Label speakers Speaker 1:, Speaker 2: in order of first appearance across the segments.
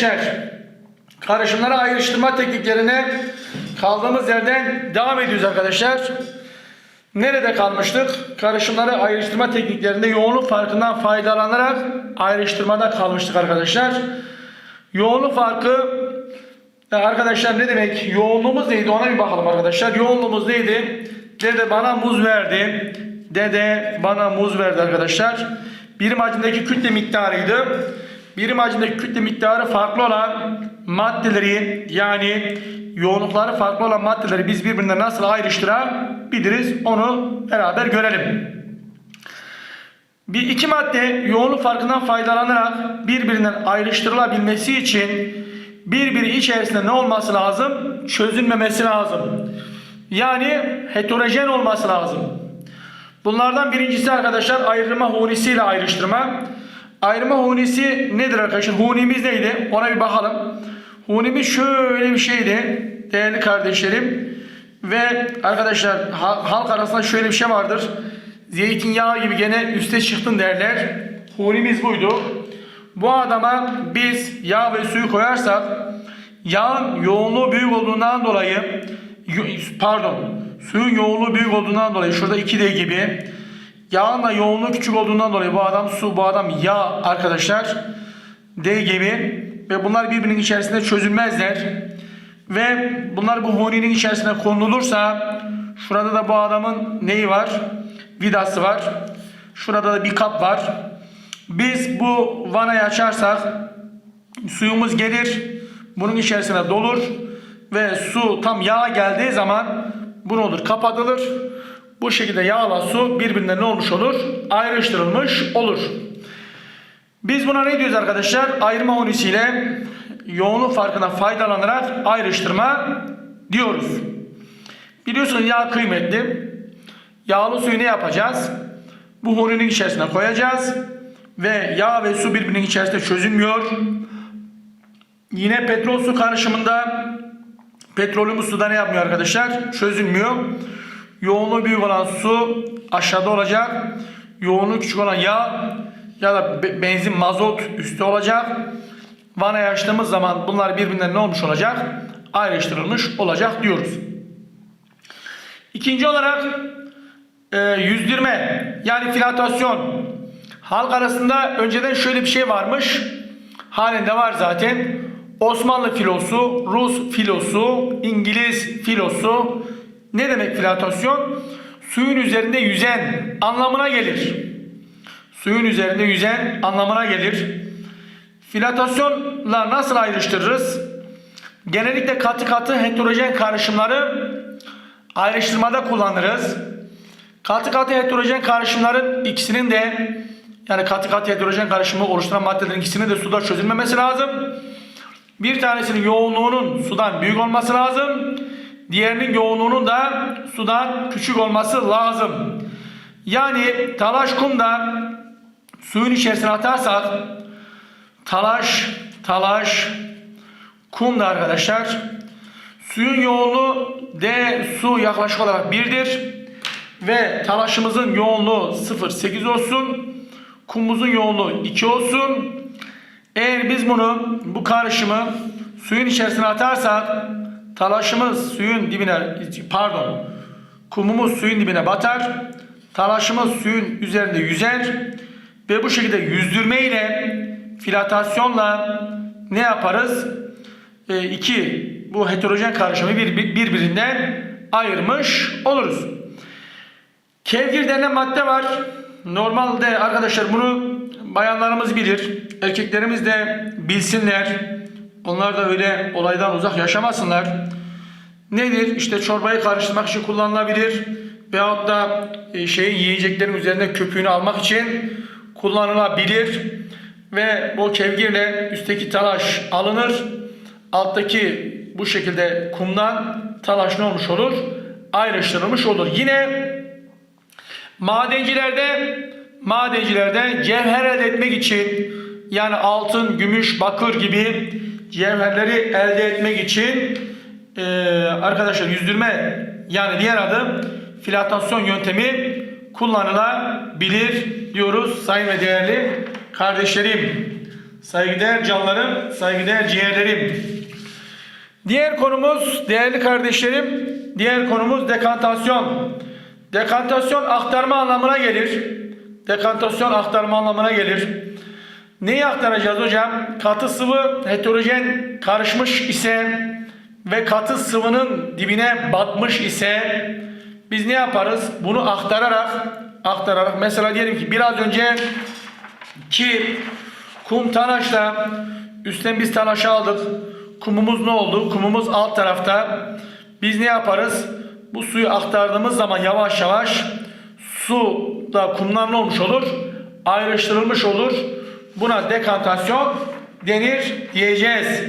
Speaker 1: gençler karışımları ayrıştırma tekniklerine kaldığımız yerden devam ediyoruz arkadaşlar. Nerede kalmıştık? Karışımları ayrıştırma tekniklerinde yoğunluk farkından faydalanarak ayrıştırmada kalmıştık arkadaşlar. Yoğunluk farkı arkadaşlar ne demek? Yoğunluğumuz neydi? Ona bir bakalım arkadaşlar. Yoğunluğumuz neydi? Dede bana muz verdi. Dede bana muz verdi arkadaşlar. Birim hacimdeki kütle miktarıydı. Birim hacimdeki kütle miktarı farklı olan maddeleri yani yoğunlukları farklı olan maddeleri biz birbirinden nasıl ayrıştırabiliriz onu beraber görelim. Bir iki madde yoğunluk farkından faydalanarak birbirinden ayrıştırılabilmesi için birbiri içerisinde ne olması lazım? Çözülmemesi lazım. Yani heterojen olması lazım. Bunlardan birincisi arkadaşlar ayrılma hunisiyle ayrıştırma. Ayrılma hunisi nedir arkadaşlar? Hunimiz neydi? Ona bir bakalım. Hunimiz şöyle bir şeydi değerli kardeşlerim. Ve arkadaşlar ha- halk arasında şöyle bir şey vardır. Zeytinyağı gibi gene üste çıktın derler. Hunimiz buydu. Bu adama biz yağ ve suyu koyarsak yağın yoğunluğu büyük olduğundan dolayı pardon suyun yoğunluğu büyük olduğundan dolayı şurada 2D gibi yağın da yoğunluğu küçük olduğundan dolayı bu adam su bu adam yağ arkadaşlar. D gibi ve bunlar birbirinin içerisinde çözülmezler. Ve bunlar bu honinin içerisine konulursa şurada da bu adamın neyi var? Vidası var. Şurada da bir kap var. Biz bu vanayı açarsak suyumuz gelir bunun içerisine dolur ve su tam yağ geldiği zaman bu olur kapatılır bu şekilde yağla su birbirinden ne olmuş olur ayrıştırılmış olur biz buna ne diyoruz arkadaşlar ayırma hunisiyle yoğunluk farkına faydalanarak ayrıştırma diyoruz biliyorsunuz yağ kıymetli yağlı suyu ne yapacağız bu huninin içerisine koyacağız ve yağ ve su birbirinin içerisinde çözülmüyor. Yine petrol su karışımında petrolümüz suda ne yapmıyor arkadaşlar? Çözülmüyor. Yoğunluğu büyük olan su aşağıda olacak. Yoğunluğu küçük olan yağ ya da be- benzin mazot üstte olacak. Vanayı açtığımız zaman bunlar birbirinden ne olmuş olacak? Ayrıştırılmış olacak diyoruz. İkinci olarak e, yüzdürme yani filatasyon halk arasında önceden şöyle bir şey varmış halen de var zaten Osmanlı filosu, Rus filosu, İngiliz filosu ne demek filatasyon? Suyun üzerinde yüzen anlamına gelir. Suyun üzerinde yüzen anlamına gelir. Filatasyonla nasıl ayrıştırırız? Genellikle katı katı heterojen karışımları ayrıştırmada kullanırız. Katı katı heterojen karışımların ikisinin de yani katı katı heterojen karışımı oluşturan maddelerin ikisinin de suda çözülmemesi lazım. Bir tanesinin yoğunluğunun sudan büyük olması lazım. Diğerinin yoğunluğunun da sudan küçük olması lazım. Yani talaş kumda suyun içerisine atarsak talaş, talaş, kum da arkadaşlar suyun yoğunluğu D su yaklaşık olarak 1'dir ve talaşımızın yoğunluğu 0,8 olsun. Kumumuzun yoğunluğu 2 olsun. Eğer biz bunu bu karışımı suyun içerisine atarsak talaşımız suyun dibine pardon kumumuz suyun dibine batar. Talaşımız suyun üzerinde yüzer ve bu şekilde yüzdürme ile filatasyonla ne yaparız? E, iki bu heterojen karışımı bir, bir- birbirinden ayırmış oluruz. Kevgir denen madde var. Normalde arkadaşlar bunu bayanlarımız bilir. Erkeklerimiz de bilsinler. Onlar da öyle olaydan uzak yaşamasınlar. Nedir? İşte çorbayı karıştırmak için kullanılabilir. Veyahut da e, şeyin yiyeceklerin üzerinde köpüğünü almak için kullanılabilir. Ve bu kevgirle üstteki talaş alınır. Alttaki bu şekilde kumdan talaş ne olmuş olur? Ayrıştırılmış olur. Yine Madencilerde madencilerde cevher elde etmek için yani altın, gümüş, bakır gibi cevherleri elde etmek için eee, arkadaşlar yüzdürme yani diğer adı filatasyon yöntemi kullanılabilir diyoruz sayın ve değerli kardeşlerim. Saygıdeğer canlarım, saygıdeğer ciğerlerim. Diğer konumuz değerli kardeşlerim, diğer konumuz dekantasyon. Dekantasyon aktarma anlamına gelir. Dekantasyon aktarma anlamına gelir. Neyi aktaracağız hocam? Katı sıvı heterojen karışmış ise ve katı sıvının dibine batmış ise biz ne yaparız? Bunu aktararak aktararak mesela diyelim ki biraz önce ki kum tanaşta üstten biz tanaşı aldık. Kumumuz ne oldu? Kumumuz alt tarafta. Biz ne yaparız? Bu suyu aktardığımız zaman yavaş yavaş su da kumdan ne olmuş olur? Ayrıştırılmış olur. Buna dekantasyon denir diyeceğiz.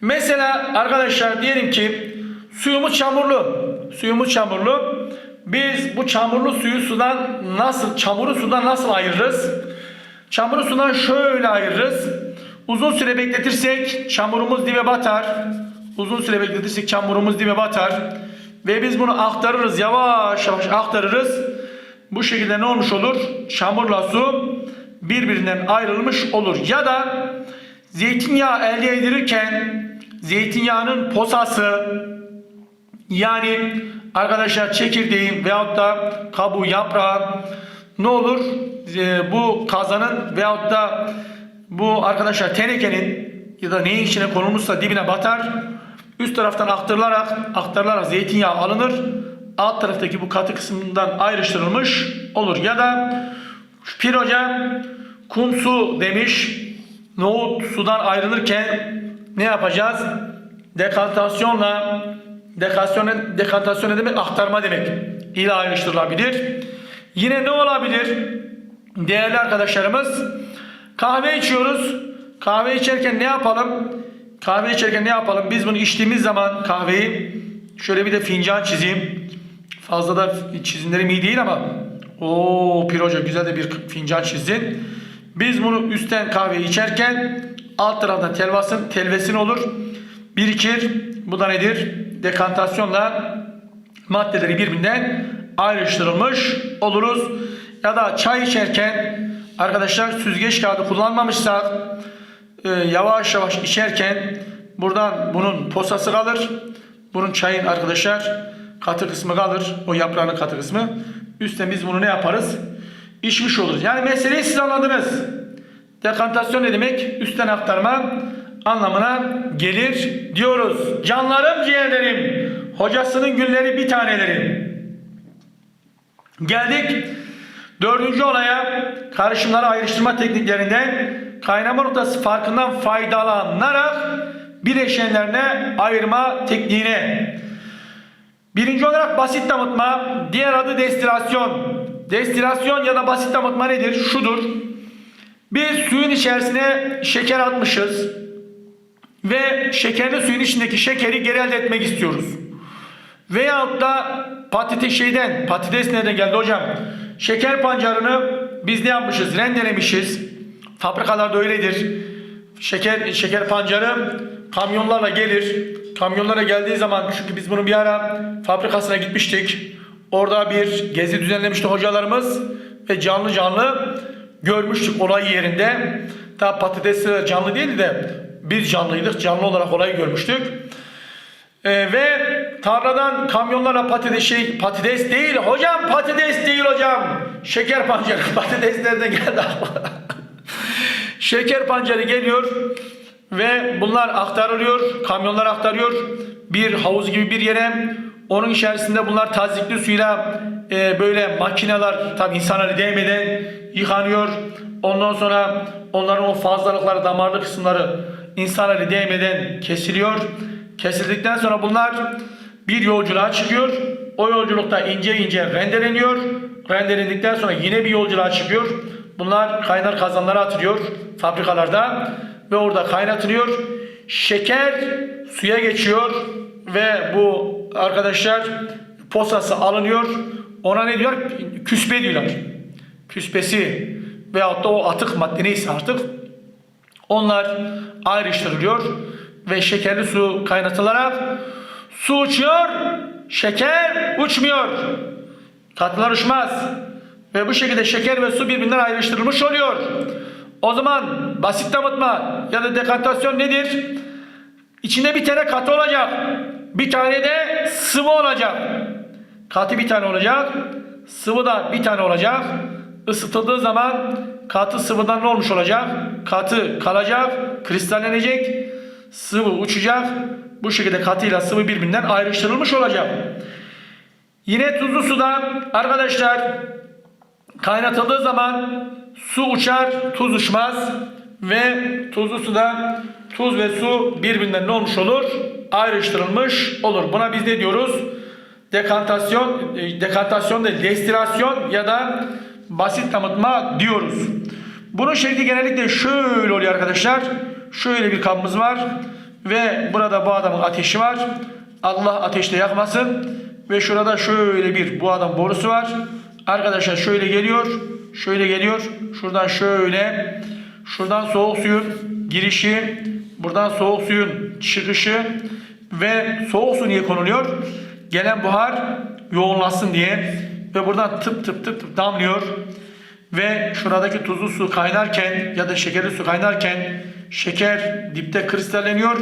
Speaker 1: Mesela arkadaşlar diyelim ki suyumuz çamurlu. Suyumuz çamurlu. Biz bu çamurlu suyu sudan nasıl, çamuru sudan nasıl ayırırız? Çamuru sudan şöyle ayırırız. Uzun süre bekletirsek çamurumuz dibe batar. Uzun süre bekletirsek çamurumuz dibe batar. Ve biz bunu aktarırız. Yavaş yavaş aktarırız. Bu şekilde ne olmuş olur? Çamurla su birbirinden ayrılmış olur. Ya da zeytinyağı elde edilirken zeytinyağının posası yani arkadaşlar çekirdeğin veyahut da kabuğu yaprağı ne olur? Ee, bu kazanın veyahut da bu arkadaşlar tenekenin ya da neyin içine konulmuşsa dibine batar. Üst taraftan aktarılarak aktarılarak zeytinyağı alınır. Alt taraftaki bu katı kısmından ayrıştırılmış olur. Ya da Pir Hoca kum su demiş. Nohut sudan ayrılırken ne yapacağız? Dekantasyonla dekantasyon, dekantasyon ne demek? Aktarma demek. ile ayrıştırılabilir. Yine ne olabilir? Değerli arkadaşlarımız kahve içiyoruz. Kahve içerken ne yapalım? Kahve içerken ne yapalım? Biz bunu içtiğimiz zaman kahveyi şöyle bir de fincan çizeyim. Fazla da çizimlerim iyi değil ama o Pir Hoca güzel de bir fincan çizdin. Biz bunu üstten kahve içerken alt taraftan telvasın, telvesin olur. Birikir. Bu da nedir? Dekantasyonla maddeleri birbirinden ayrıştırılmış oluruz. Ya da çay içerken arkadaşlar süzgeç kağıdı kullanmamışsak e, yavaş yavaş içerken buradan bunun posası kalır. Bunun çayın arkadaşlar katı kısmı kalır. O yaprağının katı kısmı. Üstten biz bunu ne yaparız? İçmiş oluruz. Yani meseleyi siz anladınız. Dekantasyon ne demek? Üstten aktarma anlamına gelir diyoruz. Canlarım ciğerlerim. Hocasının gülleri bir taneleri. Geldik dördüncü olaya karışımları ayrıştırma tekniklerinden kaynama noktası farkından faydalanarak bileşenlerine ayırma tekniğine. Birinci olarak basit damıtma, diğer adı destilasyon. Destilasyon ya da basit damıtma nedir? Şudur. Biz suyun içerisine şeker atmışız ve şekerli suyun içindeki şekeri geri elde etmek istiyoruz. Veyahut da patates şeyden, patates nereden geldi hocam? Şeker pancarını biz ne yapmışız? Rendelemişiz. Fabrikalarda öyledir. Şeker şeker pancarı kamyonlarla gelir. Kamyonlara geldiği zaman çünkü biz bunu bir ara fabrikasına gitmiştik. Orada bir gezi düzenlemişti hocalarımız ve canlı canlı görmüştük olay yerinde. Tabi patates canlı değildi de biz canlıydık. Canlı olarak olayı görmüştük. Ee, ve tarladan kamyonlara patates şey patates değil hocam patates değil hocam şeker pancarı patates nereden geldi şeker pancarı geliyor ve bunlar aktarılıyor kamyonlar aktarıyor bir havuz gibi bir yere onun içerisinde bunlar tazikli suyla e, böyle makineler tabi insana değmeden yıkanıyor ondan sonra onların o fazlalıkları damarlı kısımları insana değmeden kesiliyor Kesildikten sonra bunlar bir yolculuğa çıkıyor. O yolculukta ince ince rendeleniyor. Rendelendikten sonra yine bir yolculuğa çıkıyor. Bunlar kaynar kazanlara atılıyor fabrikalarda ve orada kaynatılıyor. Şeker suya geçiyor ve bu arkadaşlar posası alınıyor. Ona ne diyor? Küspe diyorlar. Küspesi veyahut da o atık madde neyse artık onlar ayrıştırılıyor ve şekerli su kaynatılarak su uçuyor, şeker uçmuyor. Tatlılar uçmaz. Ve bu şekilde şeker ve su birbirinden ayrıştırılmış oluyor. O zaman basit damıtma ya da dekantasyon nedir? İçinde bir tane katı olacak. Bir tane de sıvı olacak. Katı bir tane olacak. Sıvı da bir tane olacak. Isıtıldığı zaman katı sıvıdan ne olmuş olacak? Katı kalacak, kristallenecek, sıvı uçacak. Bu şekilde katıyla sıvı birbirinden ayrıştırılmış olacak. Yine tuzlu suda arkadaşlar kaynatıldığı zaman su uçar, tuz uçmaz ve tuzlu suda tuz ve su birbirinden ne olmuş olur? Ayrıştırılmış olur. Buna biz ne diyoruz? Dekantasyon, e, dekantasyon değil, destillasyon ya da basit damıtma diyoruz. Bunun şekli genellikle şöyle oluyor arkadaşlar. Şöyle bir kabımız var ve burada bu adamın ateşi var. Allah ateşte yakmasın. Ve şurada şöyle bir bu adam borusu var. Arkadaşlar şöyle geliyor. Şöyle geliyor. Şuradan şöyle. Şuradan soğuk suyun girişi. Buradan soğuk suyun çıkışı. Ve soğuk su niye konuluyor? Gelen buhar yoğunlaşsın diye. Ve buradan tıp tıp tıp tıp damlıyor. Ve şuradaki tuzlu su kaynarken ya da şekerli su kaynarken şeker dipte kristalleniyor.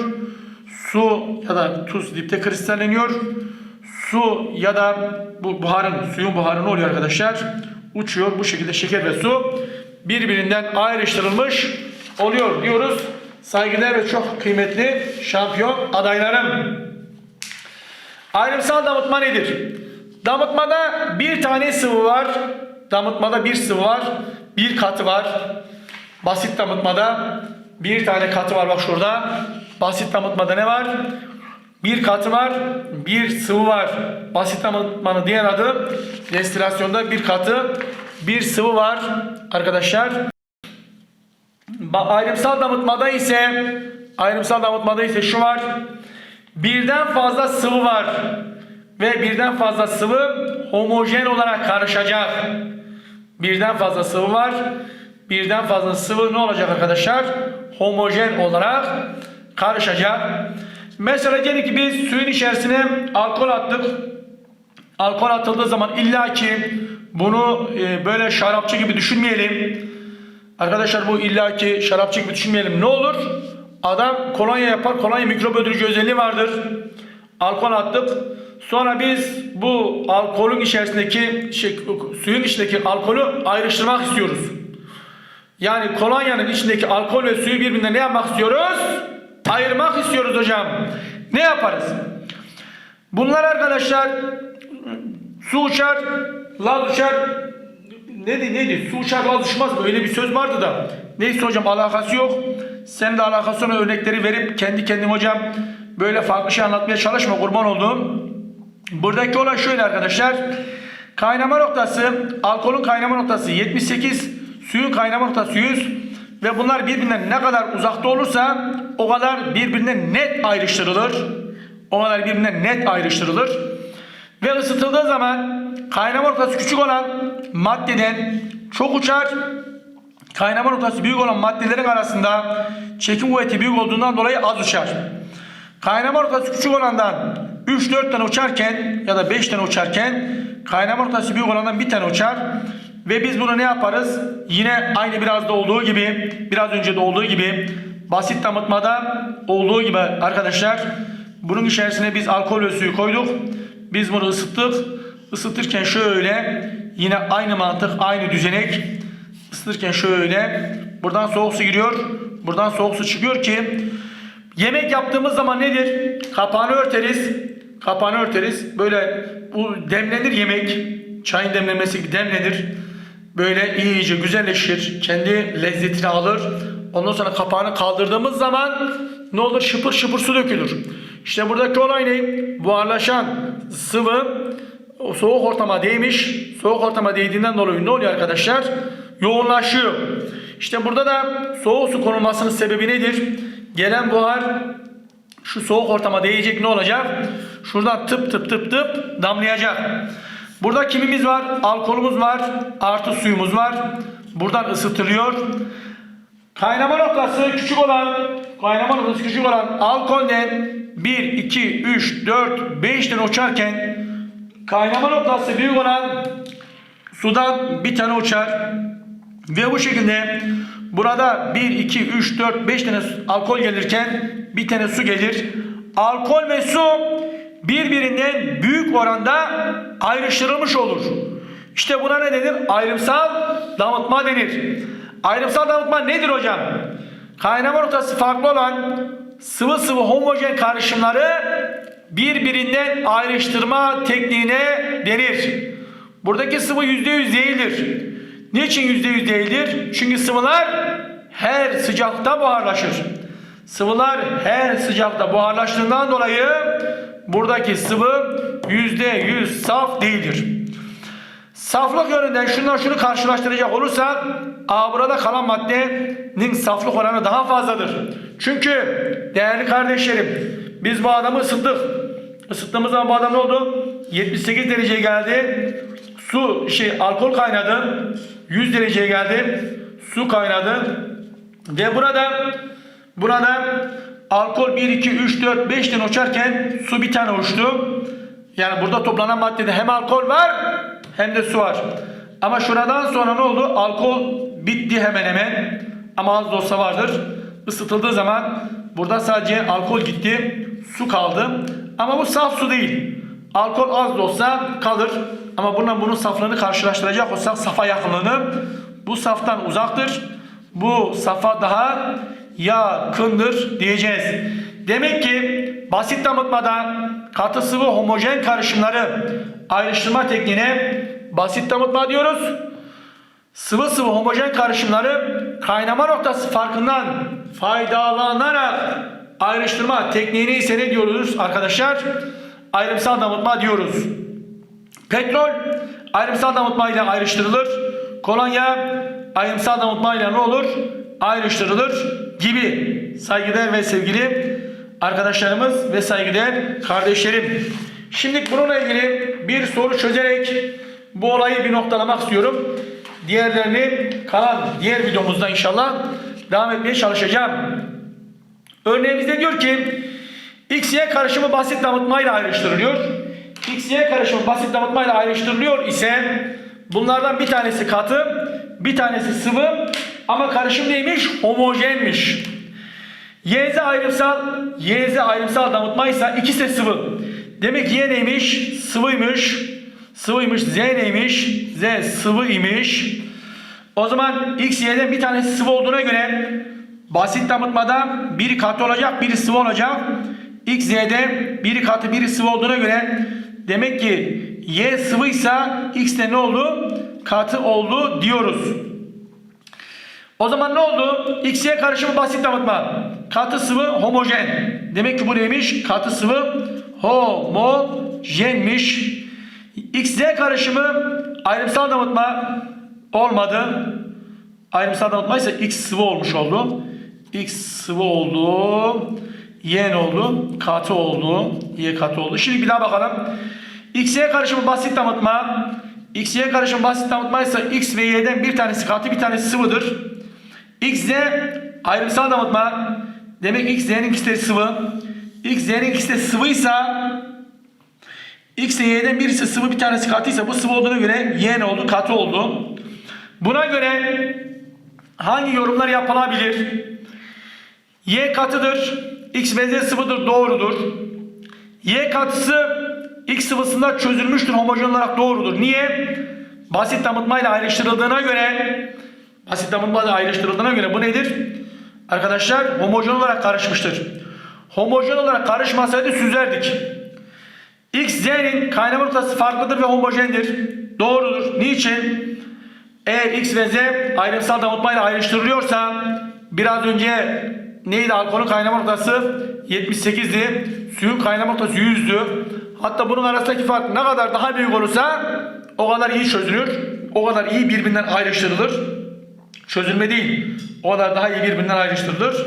Speaker 1: Su ya da tuz dipte kristalleniyor. Su ya da bu buharın, suyun buharı ne oluyor arkadaşlar? Uçuyor. Bu şekilde şeker ve su birbirinden ayrıştırılmış oluyor diyoruz. Saygıdeğer ve çok kıymetli şampiyon adaylarım. Ayrımsal damıtma nedir? Damıtmada bir tane sıvı var. Damıtmada bir sıvı var. Bir katı var. Basit damıtmada bir tane katı var bak şurada. Basit damıtmada ne var? Bir katı var, bir sıvı var. Basit damıtmanın diğer adı destilasyonda bir katı, bir sıvı var arkadaşlar. Ayrımsal damıtmada ise ayrımsal damıtmada ise şu var. Birden fazla sıvı var ve birden fazla sıvı homojen olarak karışacak. Birden fazla sıvı var. Birden fazla sıvı ne olacak arkadaşlar? Homojen olarak karışacak. Mesela diyelim ki biz suyun içerisine alkol attık. Alkol atıldığı zaman illaki bunu e, böyle şarapçı gibi düşünmeyelim. Arkadaşlar bu illaki şarapçı gibi düşünmeyelim. Ne olur? Adam kolonya yapar. Kolonya mikrop özelliği vardır. Alkol attık. Sonra biz bu alkolün içerisindeki şey, suyun içindeki alkolü ayrıştırmak istiyoruz. Yani kolonyanın içindeki alkol ve suyu birbirinden ne yapmak istiyoruz? Ayırmak istiyoruz hocam. Ne yaparız? Bunlar arkadaşlar su uçar, laz uçar. Neydi neydi? Su uçar laz uçmaz mı? Öyle bir söz vardı da. Neyse hocam alakası yok. Sen de alakası olan örnekleri verip kendi kendim hocam böyle farklı şey anlatmaya çalışma kurban olduğum. Buradaki olay şöyle arkadaşlar. Kaynama noktası, alkolün kaynama noktası 78, suyun kaynama noktası 100 ve bunlar birbirinden ne kadar uzakta olursa o kadar birbirinden net ayrıştırılır. O kadar birbirinden net ayrıştırılır. Ve ısıtıldığı zaman kaynama noktası küçük olan maddeden çok uçar. Kaynama noktası büyük olan maddelerin arasında çekim kuvveti büyük olduğundan dolayı az uçar. Kaynama noktası küçük olandan 3-4 tane uçarken ya da 5 tane uçarken kaynama noktası büyük olandan bir tane uçar. Ve biz bunu ne yaparız? Yine aynı biraz da olduğu gibi, biraz önce de olduğu gibi basit damıtmada olduğu gibi arkadaşlar bunun içerisine biz alkol ve suyu koyduk. Biz bunu ısıttık. Isıtırken şöyle yine aynı mantık, aynı düzenek ısıtırken şöyle buradan soğuk su giriyor. Buradan soğuk su çıkıyor ki yemek yaptığımız zaman nedir? Kapağını örteriz. Kapağını örteriz. Böyle bu demlenir yemek. Çayın demlenmesi gibi demlenir. Böyle iyice güzelleşir. Kendi lezzetini alır. Ondan sonra kapağını kaldırdığımız zaman ne olur? Şıpır şıpır su dökülür. İşte buradaki olay ne? Buharlaşan sıvı o soğuk ortama değmiş. Soğuk ortama değdiğinden dolayı ne oluyor arkadaşlar? Yoğunlaşıyor. İşte burada da soğuk su konulmasının sebebi nedir? Gelen buhar şu soğuk ortama değecek ne olacak? Şuradan tıp tıp tıp tıp damlayacak. Burada kimimiz var? Alkolümüz var. Artı suyumuz var. Buradan ısıtılıyor. Kaynama noktası küçük olan kaynama noktası küçük olan alkolden 1, 2, 3, 4, 5'ten uçarken kaynama noktası büyük olan sudan bir tane uçar ve bu şekilde Burada 1, 2, 3, 4, 5 tane alkol gelirken bir tane su gelir. Alkol ve su birbirinden büyük oranda ayrıştırılmış olur. İşte buna ne denir? Ayrımsal damıtma denir. Ayrımsal damıtma nedir hocam? Kaynama noktası farklı olan sıvı sıvı homojen karışımları birbirinden ayrıştırma tekniğine denir. Buradaki sıvı yüzde yüz değildir. Niçin yüzde yüz değildir? Çünkü sıvılar her sıcakta buharlaşır. Sıvılar her sıcakta buharlaştığından dolayı buradaki sıvı yüzde yüz saf değildir. Saflık yönünden şundan şunu karşılaştıracak olursak A burada kalan maddenin saflık oranı daha fazladır. Çünkü değerli kardeşlerim biz bu adamı ısıttık. Isıttığımız zaman bu adam ne oldu? 78 dereceye geldi. Su şey alkol kaynadı. 100 dereceye geldi. Su kaynadı. Ve burada burada alkol 1 2 3 4 5 tane uçarken su bir tane uçtu. Yani burada toplanan maddede hem alkol var hem de su var. Ama şuradan sonra ne oldu? Alkol bitti hemen hemen. Ama az da olsa vardır. Isıtıldığı zaman burada sadece alkol gitti. Su kaldı. Ama bu saf su değil. Alkol az da olsa kalır. Ama bununla bunun saflığını karşılaştıracak olsak safa yakınlığını bu saftan uzaktır. Bu safa daha yakındır diyeceğiz. Demek ki basit damıtmada katı sıvı homojen karışımları ayrıştırma tekniğine basit damıtma diyoruz. Sıvı sıvı homojen karışımları kaynama noktası farkından faydalanarak ayrıştırma tekniğini ise ne diyoruz arkadaşlar? Ayrımsal damıtma diyoruz. Petrol ayrımsal damıtma ile ayrıştırılır. Kolonya ayrımsal damıtma ile ne olur? Ayrıştırılır gibi. Saygıdeğer ve sevgili arkadaşlarımız ve saygıdeğer kardeşlerim. Şimdi bununla ilgili bir soru çözerek bu olayı bir noktalamak istiyorum. Diğerlerini kalan diğer videomuzda inşallah devam etmeye çalışacağım. Örneğimizde diyor ki XY karışımı basit damıtmayla ayrıştırılıyor. XY karışımı basit damıtmayla ayrıştırılıyor ise bunlardan bir tanesi katı, bir tanesi sıvı ama karışım neymiş? Homojenmiş. YZ ayrımsal, YZ ayrımsal damıtmaysa ikisi de sıvı. Demek Y neymiş? Sıvıymış. Sıvıymış. Z neymiş? Z sıvı imiş. O zaman X, Y'den bir tanesi sıvı olduğuna göre basit damıtmada biri katı olacak, biri sıvı olacak. X, Z'de biri katı, biri sıvı olduğuna göre demek ki Y sıvıysa X de ne oldu? Katı oldu diyoruz. O zaman ne oldu? XY karışımı basit damıtma. Katı sıvı homojen. Demek ki bu neymiş? Katı sıvı homojenmiş. XZ karışımı ayrımsal damıtma olmadı. Ayrımsal damıtma ise X sıvı olmuş oldu. X sıvı oldu. Y oldu? Katı oldu. Y katı oldu. Şimdi bir daha bakalım. XY karışımı basit damıtma. XY karışımı basit damıtma ise X ve Y'den bir tanesi katı bir tanesi sıvıdır. XZ ayrımsal damıtma. Demek X, Z'nin ikisi sıvı. X, Z'nin ikisi de sıvıysa X Y'den birisi sıvı bir tanesi katıysa bu sıvı olduğuna göre Y ne oldu? Katı oldu. Buna göre hangi yorumlar yapılabilir? Y katıdır. X Z sıvıdır. Doğrudur. Y katısı X sıvısında çözülmüştür homojen olarak doğrudur. Niye? Basit damıtmayla ayrıştırıldığına göre basit damıtmayla ayrıştırıldığına göre bu nedir? Arkadaşlar homojen olarak karışmıştır. Homojen olarak karışmasaydı süzerdik. X, Z'nin kaynama noktası farklıdır ve homojendir. Doğrudur. Niçin? Eğer X ve Z ayrımsal damıtmayla ayrıştırılıyorsa biraz önce neydi alkolün kaynama noktası 78'di. Suyun kaynama noktası 100'dü. Hatta bunun arasındaki fark ne kadar daha büyük olursa o kadar iyi çözülür. O kadar iyi birbirinden ayrıştırılır. Çözülme değil. O kadar daha iyi birbirinden ayrıştırılır.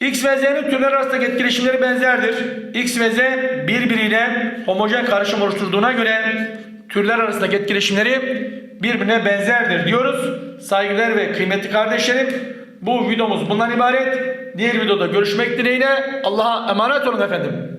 Speaker 1: X ve Z'nin türler arasındaki etkileşimleri benzerdir. X ve Z birbiriyle homojen karışım oluşturduğuna göre türler arasındaki etkileşimleri birbirine benzerdir diyoruz. Saygıdeğer ve kıymetli kardeşlerim bu videomuz bundan ibaret. Diğer videoda görüşmek dileğiyle Allah'a emanet olun efendim.